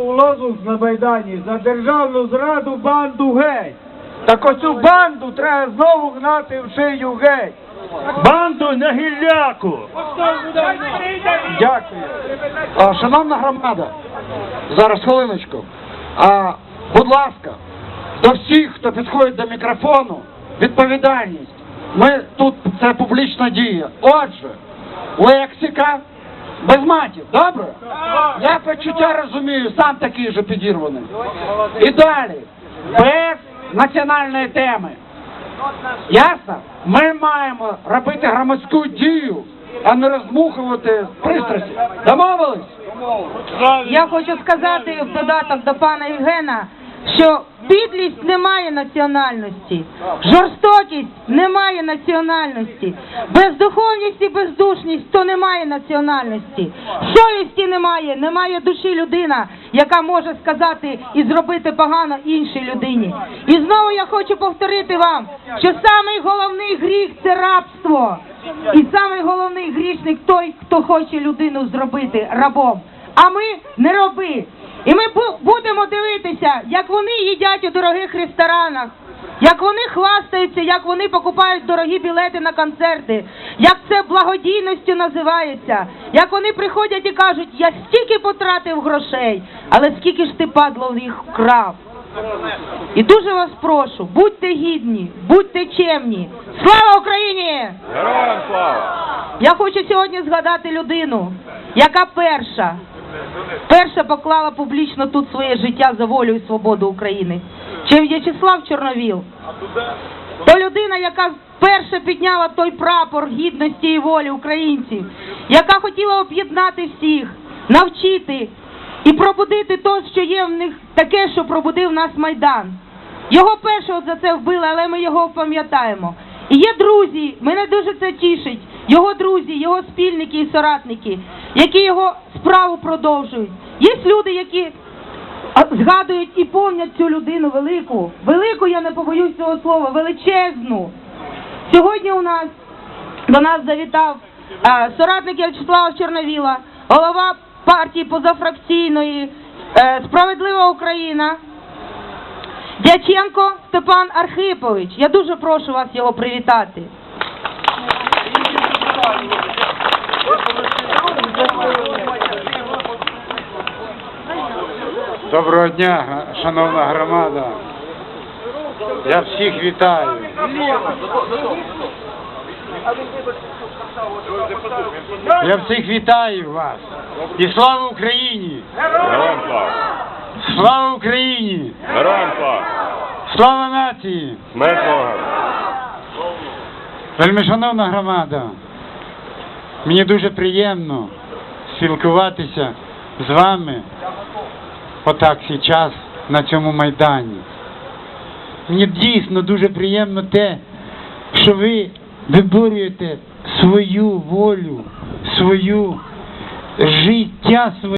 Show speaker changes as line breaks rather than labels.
лозунг на Майдані за державну зраду банду геть. Так оцю банду треба знову гнати в шию геть.
Банду на гілляку!
Дякую.
А, шановна громада, зараз хвилиночку. А, будь ласка, до всіх, хто підходить до мікрофону, відповідальність. Ми тут це публічна дія. Отже, лексика без матів, добре? Я почуття розумію, сам такий же підірваний. І далі, без національної теми. Ясно? Ми маємо робити громадську дію, а не розмухувати пристрасті. Домовились?
Я хочу сказати в додаток до пана Євгена, що підлість не має національності, жорстокість не має національності, бездуховність і бездушність то немає національності, совісті немає, немає душі людина, яка може сказати і зробити погано іншій людині. І знову я хочу повторити вам, що самий головний гріх це рабство. І самий головний грішник той, хто хоче людину зробити рабом. А ми не роби. І ми бу- будемо дивитися, як вони їдять у дорогих ресторанах, як вони хвастаються, як вони покупають дорогі білети на концерти, як це благодійністю називається, як вони приходять і кажуть, я стільки потратив грошей, але скільки ж ти падло їх вкрав. І дуже вас прошу, будьте гідні, будьте чемні. Слава Україні!
Героям слава!
Я хочу сьогодні згадати людину, яка перша, перша поклала публічно тут своє життя за волю і свободу України. Чи В'ячеслав Чорновіл? То людина, яка перша підняла той прапор гідності і волі українців, яка хотіла об'єднати всіх, навчити і пробудити то, що є в них таке, що пробудив нас Майдан. Його першого за це вбили, але ми його пам'ятаємо. І є друзі, мене дуже це тішить. Його друзі, його спільники і соратники, які його справу продовжують. Є люди, які згадують і помнять цю людину велику. Велику, я не побоюсь цього слова, величезну. Сьогодні у нас до нас завітав е, соратник В'ячеслава Чорновіла, голова партії позафракційної е, Справедлива Україна. Дяченко Степан Архипович. Я дуже прошу вас його привітати.
Доброго дня, шановна громада. Я всіх вітаю. Я всіх вітаю вас. І слава Україні!
Героям слава!
Слава Україні!
Героям слава!
Слава нації!
Смерть!
Вельми шановна громада, мені дуже приємно спілкуватися з вами отак зараз на цьому майдані. Мені дійсно дуже приємно те, що ви виборюєте свою волю, свою життя своє.